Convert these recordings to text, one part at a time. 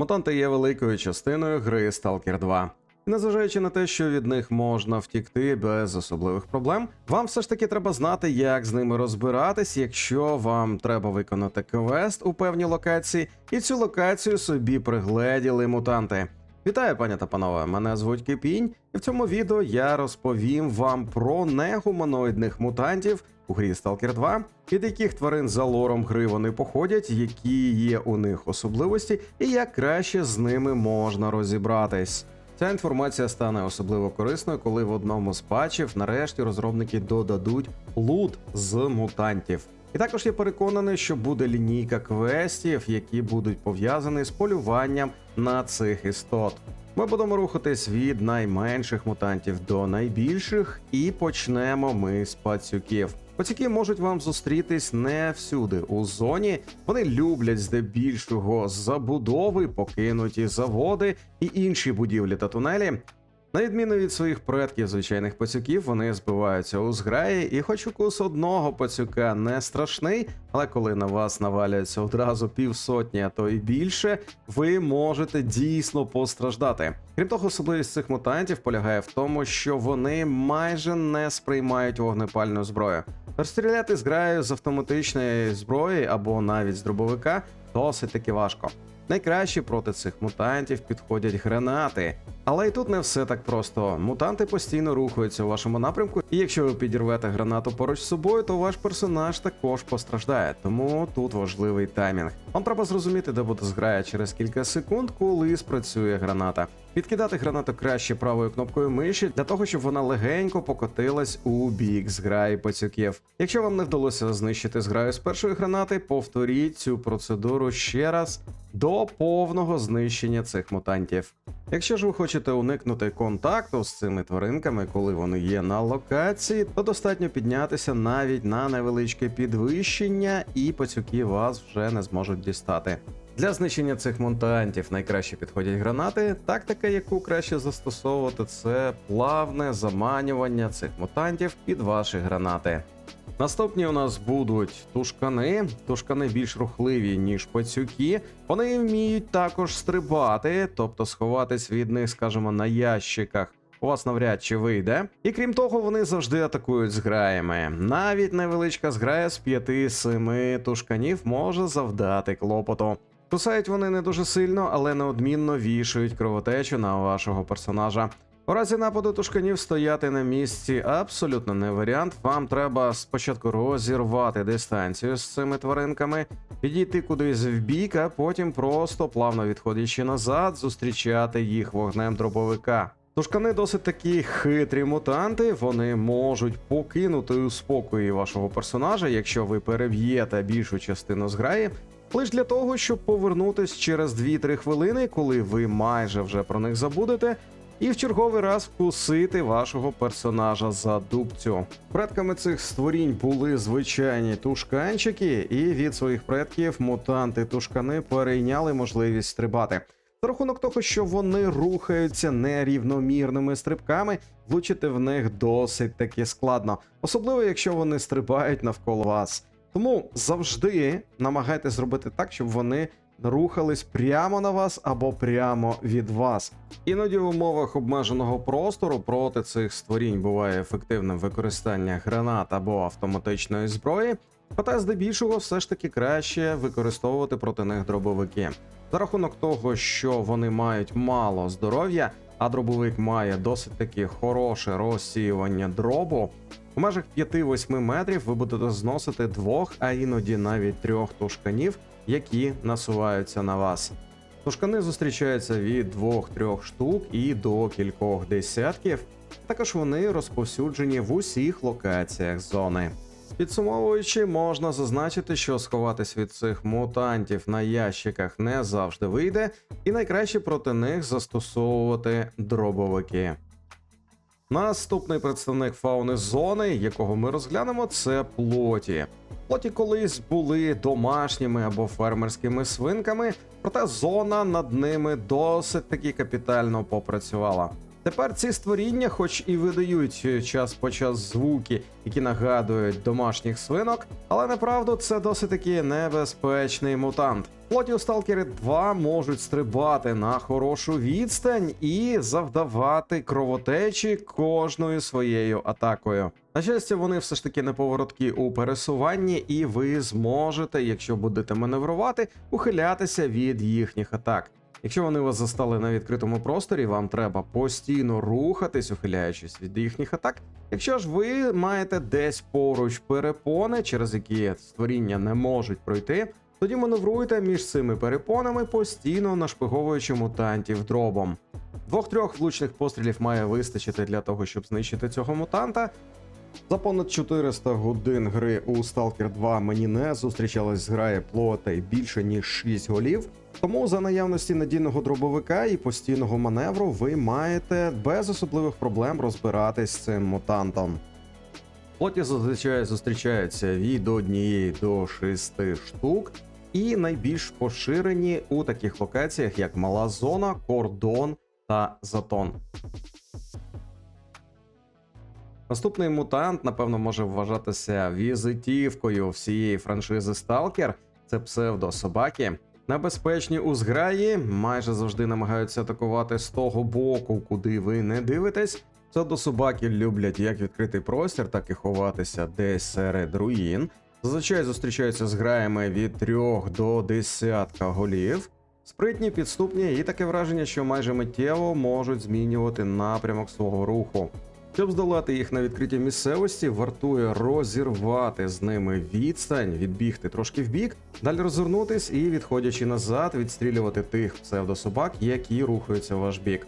Мутанти є великою частиною гри Stalker 2. І незважаючи на те, що від них можна втікти без особливих проблем, вам все ж таки треба знати, як з ними розбиратись, якщо вам треба виконати квест у певній локації, і цю локацію собі пригледіли мутанти. Вітаю, пані та панове! Мене звуть Кипінь, і в цьому відео я розповім вам про негуманоїдних мутантів у грі Stalker 2, від яких тварин за лором гри вони походять, які є у них особливості, і як краще з ними можна розібратись. Ця інформація стане особливо корисною, коли в одному з патчів нарешті розробники додадуть лут з мутантів. І також я переконаний, що буде лінійка квестів, які будуть пов'язані з полюванням на цих істот. Ми будемо рухатись від найменших мутантів до найбільших, і почнемо ми з пацюків. Пацюки можуть вам зустрітись не всюди у зоні. Вони люблять здебільшого забудови, покинуті заводи і інші будівлі та тунелі. На відміну від своїх предків звичайних пацюків, вони збиваються у зграї, і хоч укус одного пацюка не страшний, але коли на вас наваляться одразу півсотні, а то і більше, ви можете дійсно постраждати. Крім того, особливість цих мутантів полягає в тому, що вони майже не сприймають вогнепальну зброю. Розстріляти зграю з автоматичної зброї або навіть з дробовика досить таки важко. Найкраще проти цих мутантів підходять гранати. Але і тут не все так просто. Мутанти постійно рухаються у вашому напрямку, і якщо ви підірвете гранату поруч з собою, то ваш персонаж також постраждає. Тому тут важливий таймінг. Вам треба зрозуміти, де буде зграя через кілька секунд, коли спрацює граната. Підкидати гранату краще правою кнопкою миші для того, щоб вона легенько покотилась у бік зграї пацюків. Якщо вам не вдалося знищити зграю з першої гранати, повторіть цю процедуру ще раз до повного знищення цих мутантів. Якщо ж ви хочете уникнути контакту з цими тваринками, коли вони є на локації, то достатньо піднятися навіть на невеличке підвищення, і пацюки вас вже не зможуть дістати. Для знищення цих мутантів найкраще підходять гранати. Тактика, яку краще застосовувати, це плавне заманювання цих мутантів під ваші гранати. Наступні у нас будуть тушкани. Тушкани більш рухливі, ніж пацюки. Вони вміють також стрибати, тобто сховатись від них, скажімо, на ящиках. У вас навряд чи вийде. І крім того, вони завжди атакують зграями. Навіть невеличка зграя з 5-7 тушканів може завдати клопоту. Кусають вони не дуже сильно, але неодмінно вішають кровотечу на вашого персонажа. У разі нападу тушканів стояти на місці абсолютно не варіант. Вам треба спочатку розірвати дистанцію з цими тваринками, підійти кудись в бік, а потім просто плавно відходячи назад, зустрічати їх вогнем дробовика. Тушкани досить такі хитрі мутанти, вони можуть покинути у спокої вашого персонажа, якщо ви переб'єте більшу частину зграї, лише для того, щоб повернутись через 2-3 хвилини, коли ви майже вже про них забудете, і в черговий раз вкусити вашого персонажа за дубцю. Предками цих створінь були звичайні тушканчики, і від своїх предків мутанти-тушкани перейняли можливість стрибати. За рахунок того, що вони рухаються нерівномірними стрибками, влучити в них досить таки складно, особливо якщо вони стрибають навколо вас. Тому завжди намагайтесь зробити так, щоб вони рухались прямо на вас або прямо від вас. Іноді в умовах обмеженого простору проти цих створінь буває ефективним використання гранат або автоматичної зброї, проте здебільшого все ж таки краще використовувати проти них дробовики. За рахунок того, що вони мають мало здоров'я, а дробовик має досить таки хороше розсіювання дробу. У межах 5-8 метрів ви будете зносити двох, а іноді навіть трьох тушканів, які насуваються на вас. Тушкани зустрічаються від 2-3 штук і до кількох десятків. Також вони розповсюджені в усіх локаціях зони. Підсумовуючи, можна зазначити, що сховатись від цих мутантів на ящиках не завжди вийде, і найкраще проти них застосовувати дробовики. Наступний представник фауни зони, якого ми розглянемо, це плоті. Плоті колись були домашніми або фермерськими свинками, проте зона над ними досить таки капітально попрацювала. Тепер ці створіння, хоч і видають час по час звуки, які нагадують домашніх свинок, але направду це досить таки небезпечний мутант. Плоті у Сталкері 2 можуть стрибати на хорошу відстань і завдавати кровотечі кожною своєю атакою. На щастя, вони все ж таки неповороткі у пересуванні, і ви зможете, якщо будете маневрувати, ухилятися від їхніх атак. Якщо вони вас застали на відкритому просторі, вам треба постійно рухатись, ухиляючись від їхніх атак. Якщо ж ви маєте десь поруч перепони, через які створіння не можуть пройти, тоді маневруйте між цими перепонами, постійно нашпиговуючи мутантів дробом. Двох-трьох влучних пострілів має вистачити для того, щоб знищити цього мутанта. За понад 400 годин гри у Stalker 2 мені не зустрічалась зграє плотей більше ніж 6 голів. Тому за наявності надійного дробовика і постійного маневру ви маєте без особливих проблем розбиратись з цим мутантом. Плоті зазвичай зустрічаються від однієї до 6 штук, і найбільш поширені у таких локаціях, як Мала Зона, Кордон та Затон. Наступний мутант, напевно, може вважатися візитівкою всієї франшизи Сталкер. Це псевдособаки. Небезпечні у зграї майже завжди намагаються атакувати з того боку, куди ви не дивитесь. Псевдособаки люблять як відкритий простір, так і ховатися десь серед руїн. Зазвичай зустрічаються з граями від 3 до десятка голів. Спритні, підступні і таке враження, що майже миттєво можуть змінювати напрямок свого руху. Щоб здолати їх на відкритій місцевості, вартує розірвати з ними відстань, відбігти трошки вбік, далі розвернутись і, відходячи назад, відстрілювати тих псевдособак, які рухаються в ваш бік.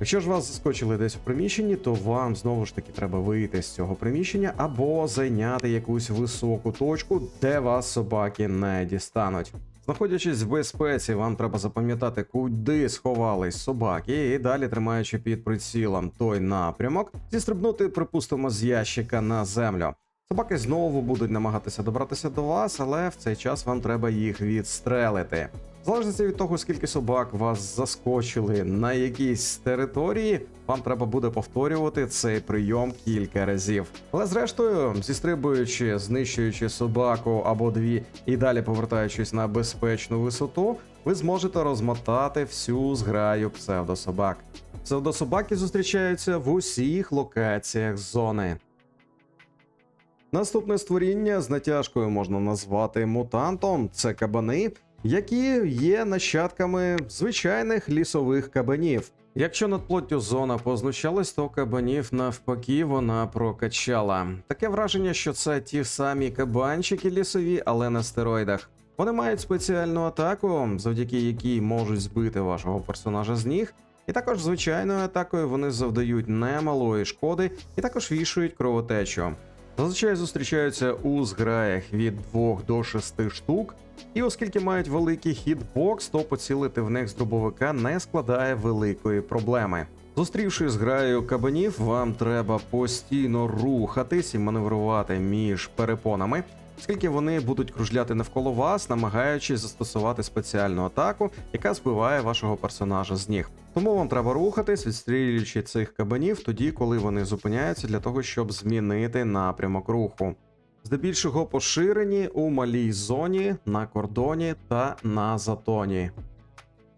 Якщо ж вас заскочили десь у приміщенні, то вам знову ж таки треба вийти з цього приміщення або зайняти якусь високу точку, де вас собаки не дістануть. Знаходячись в безпеці, вам треба запам'ятати, куди сховались собаки, і далі, тримаючи під прицілом той напрямок, зістрибнути, припустимо, з ящика на землю. Собаки знову будуть намагатися добратися до вас, але в цей час вам треба їх відстрелити. Залежності від того, скільки собак вас заскочили на якійсь території, вам треба буде повторювати цей прийом кілька разів. Але зрештою, зістрибуючи, знищуючи собаку або дві і далі повертаючись на безпечну висоту, ви зможете розмотати всю зграю псевдособак. Псевдособаки зустрічаються в усіх локаціях зони. Наступне створіння з натяжкою можна назвати мутантом. Це кабани, які є нащадками звичайних лісових кабанів. Якщо над плоттю зона познущалась, то кабанів навпаки вона прокачала. Таке враження, що це ті самі кабанчики лісові, але на стероїдах. Вони мають спеціальну атаку, завдяки якій можуть збити вашого персонажа з ніг. І також звичайною атакою вони завдають немалої шкоди і також вішують кровотечу. Зазвичай зустрічаються у зграях від 2 до 6 штук, і оскільки мають великий хітбокс, то поцілити в них з дробовика не складає великої проблеми. Зустрівши зграю кабанів, вам треба постійно рухатись і маневрувати між перепонами, оскільки вони будуть кружляти навколо вас, намагаючись застосувати спеціальну атаку, яка збиває вашого персонажа з ніг. Тому вам треба рухатись, відстрілюючи цих кабанів тоді, коли вони зупиняються для того, щоб змінити напрямок руху. Здебільшого поширені у малій зоні, на кордоні та на затоні.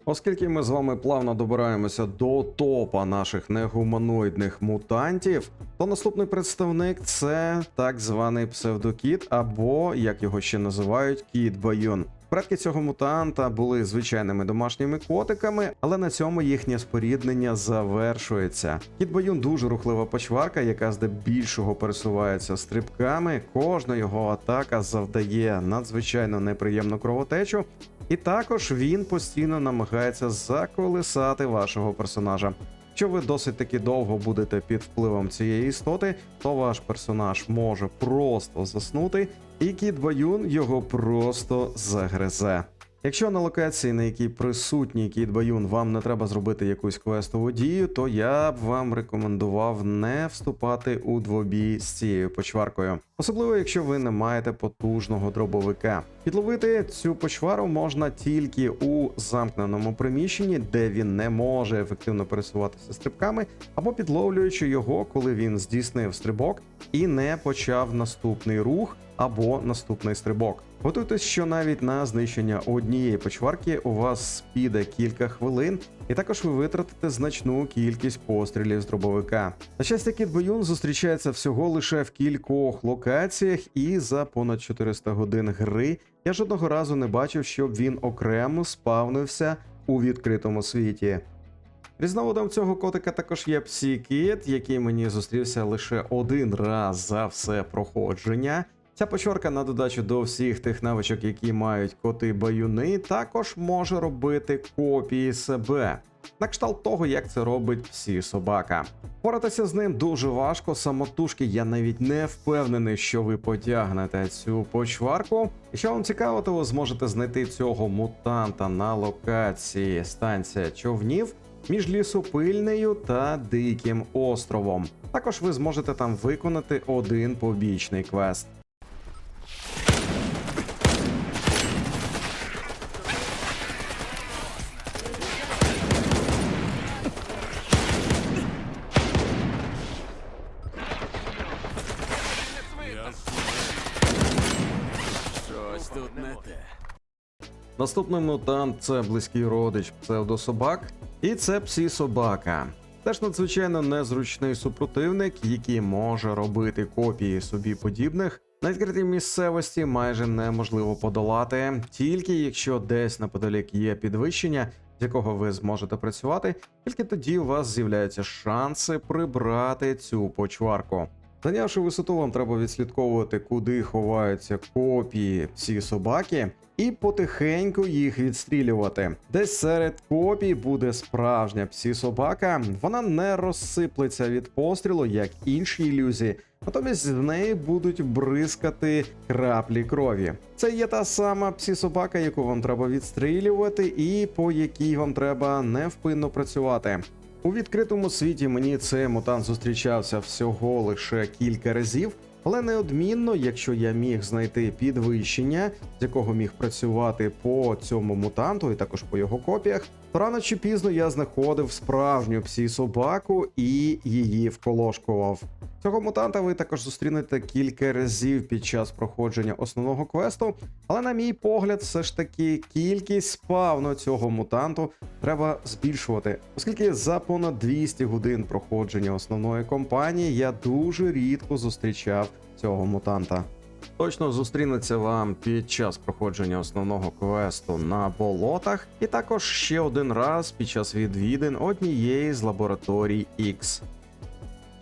Оскільки ми з вами плавно добираємося до топа наших негуманоїдних мутантів, то наступний представник це так званий псевдокіт, або як його ще називають, кіт Баюн. Предки цього мутанта були звичайними домашніми котиками, але на цьому їхнє споріднення завершується. Кіт Баюн дуже рухлива почварка, яка здебільшого пересувається стрибками. Кожна його атака завдає надзвичайно неприємну кровотечу, і також він постійно намагається заколисати вашого персонажа. Якщо ви досить таки довго будете під впливом цієї істоти, то ваш персонаж може просто заснути, і кіт Баюн його просто загризе. Якщо на локації, на якій присутній кіт Баюн, вам не треба зробити якусь квестову дію, то я б вам рекомендував не вступати у двобій з цією почваркою, особливо якщо ви не маєте потужного дробовика. Підловити цю почвару можна тільки у замкненому приміщенні, де він не може ефективно пересуватися стрибками, або підловлюючи його, коли він здійснив стрибок і не почав наступний рух. або наступний стрибок. Готуйтесь, що навіть на знищення однієї почварки у вас піде кілька хвилин, і також ви витратите значну кількість пострілів з дробовика. На щастя, Кіт Боюн зустрічається всього лише в кількох локаціях, і за понад 400 годин гри я жодного разу не бачив, щоб він окремо спавнився у відкритому світі. Різновидом цього котика також є Псікіт, який мені зустрівся лише один раз за все проходження. Ця почорка на додачу до всіх тих навичок, які мають коти баюни, також може робити копії себе. На кшталт того, як це робить всі собака. Поратися з ним дуже важко. Самотужки я навіть не впевнений, що ви потягнете цю почварку. Якщо вам цікаво, то ви зможете знайти цього мутанта на локації станція човнів між лісопильнею та Диким островом. Також ви зможете там виконати один побічний квест. Щось тут не те. Наступний мутант це близький родич псевдособак, і це псі-собака. Теж надзвичайно незручний супротивник, який може робити копії собі подібних. На відкритій місцевості майже неможливо подолати, тільки якщо десь неподалік є підвищення, з якого ви зможете працювати, тільки тоді у вас з'являються шанси прибрати цю почварку. Зайнявши висоту, вам треба відслідковувати, куди ховаються копії всі собаки, і потихеньку їх відстрілювати. Десь серед копій буде справжня псі собака. Вона не розсиплеться від пострілу, як інші ілюзії. Натомість з неї будуть бризкати краплі крові. Це є та сама псі-собака, яку вам треба відстрілювати, і по якій вам треба невпинно працювати. У відкритому світі мені цей мутант зустрічався всього лише кілька разів, але неодмінно, якщо я міг знайти підвищення, з якого міг працювати по цьому мутанту, і також по його копіях, рано чи пізно я знаходив справжню псі собаку і її вколошкував. Цього мутанта ви також зустрінете кілька разів під час проходження основного квесту, але на мій погляд, все ж таки кількість спавну цього мутанту треба збільшувати, оскільки за понад 200 годин проходження основної кампанії я дуже рідко зустрічав цього мутанта. Точно зустрінеться вам під час проходження основного квесту на болотах, і також ще один раз під час відвідин однієї з лабораторій X.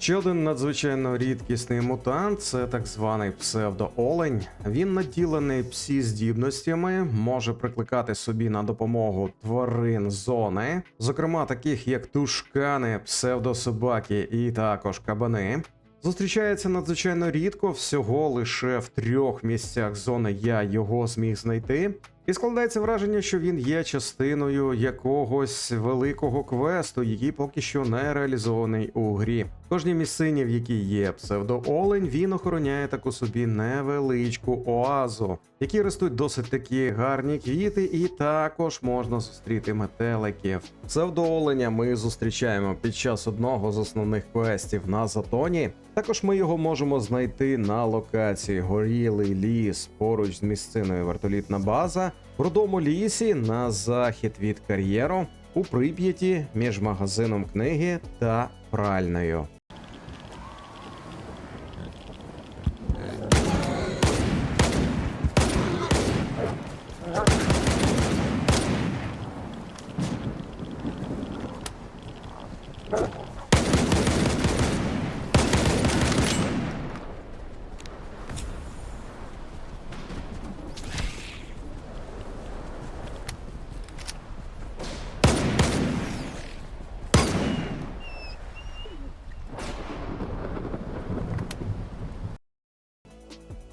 Ще один надзвичайно рідкісний мутант це так званий псевдоолень. Він наділений псі здібностями, може прикликати собі на допомогу тварин зони, зокрема таких як тушкани, псевдособаки і також кабани. Зустрічається надзвичайно рідко, всього лише в трьох місцях зони я його зміг знайти. І складається враження, що він є частиною якогось великого квесту, який поки що не реалізований у грі. Кожній місцині, в якій є псевдоолень, він охороняє таку собі невеличку оазу, в якій ростуть досить такі гарні квіти, і також можна зустріти метеликів. Псевдооленя ми зустрічаємо під час одного з основних квестів на Затоні. Також ми його можемо знайти на локації Горілий ліс поруч з місциною вертолітна база, рудому лісі на захід від кар'єру, у Прип'яті між магазином книги та пральною.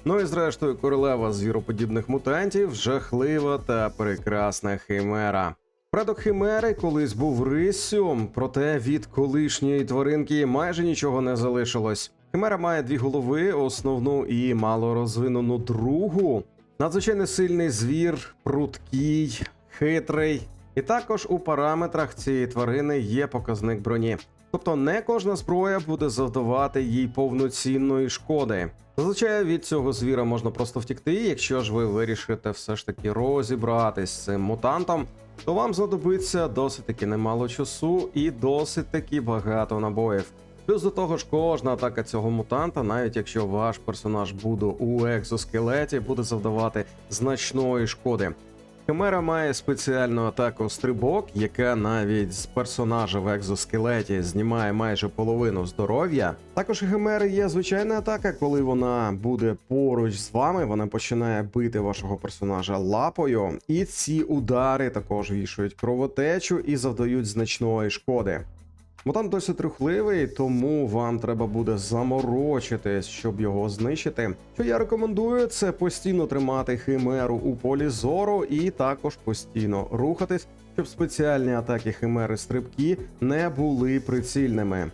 Ну і зрештою, королева звіроподібних мутантів, жахлива та прекрасна химера. Предок химери колись був риссю, проте від колишньої тваринки майже нічого не залишилось. Химера має дві голови, основну і малорозвинену другу. Надзвичайно сильний звір, пруткий, хитрий, І також у параметрах цієї тварини є показник броні. Тобто не кожна зброя буде завдавати їй повноцінної шкоди. Зазвичай від цього звіра можна просто втікти, якщо ж ви вирішите все ж таки розібратись з цим мутантом, то вам знадобиться досить таки немало часу і досить таки багато набоїв. Плюс до того ж, кожна атака цього мутанта, навіть якщо ваш персонаж буде у екзоскелеті, буде завдавати значної шкоди. Химера має спеціальну атаку стрибок, яка навіть з персонажа в екзоскелеті знімає майже половину здоров'я. Також Химери є звичайна атака, коли вона буде поруч з вами, вона починає бити вашого персонажа лапою, і ці удари також вішають кровотечу і завдають значної шкоди. Мутант досить рухливий, тому вам треба буде заморочитись, щоб його знищити. Що я рекомендую, це постійно тримати химеру у полі зору і також постійно рухатись, щоб спеціальні атаки химери стрибки не були прицільними.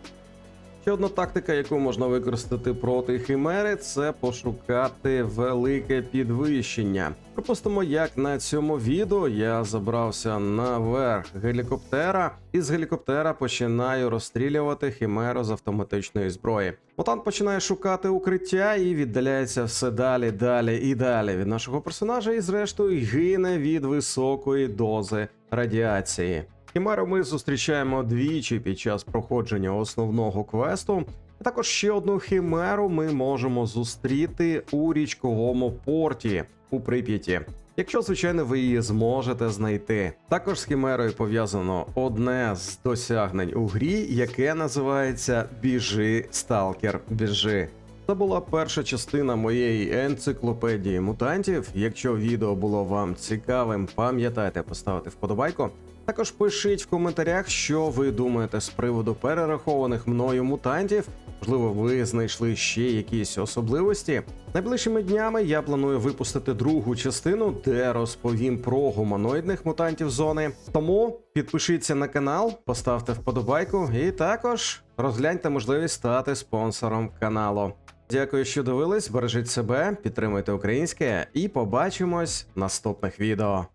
Ще одна тактика, яку можна використати проти химери, це пошукати велике підвищення. Припустимо, як на цьому відео я забрався наверх гелікоптера, і з гелікоптера починаю розстрілювати химеру з автоматичної зброї. Мутант починає шукати укриття і віддаляється все далі, далі і далі від нашого персонажа, і зрештою гине від високої дози радіації. Хімеру ми зустрічаємо двічі під час проходження основного квесту. А також ще одну хімеру ми можемо зустріти у річковому порті у Прип'яті. Якщо, звичайно, ви її зможете знайти. Також з хімерою пов'язано одне з досягнень у грі, яке називається Біжи Сталкер Біжи. Це була перша частина моєї енциклопедії мутантів. Якщо відео було вам цікавим, пам'ятайте поставити вподобайку. Також пишіть в коментарях, що ви думаєте з приводу перерахованих мною мутантів. Можливо, ви знайшли ще якісь особливості. Найближчими днями я планую випустити другу частину, де розповім про гуманоїдних мутантів зони. Тому підпишіться на канал, поставте вподобайку і також розгляньте можливість стати спонсором каналу. Дякую, що дивились. Бережіть себе, підтримуйте українське і побачимось в наступних відео.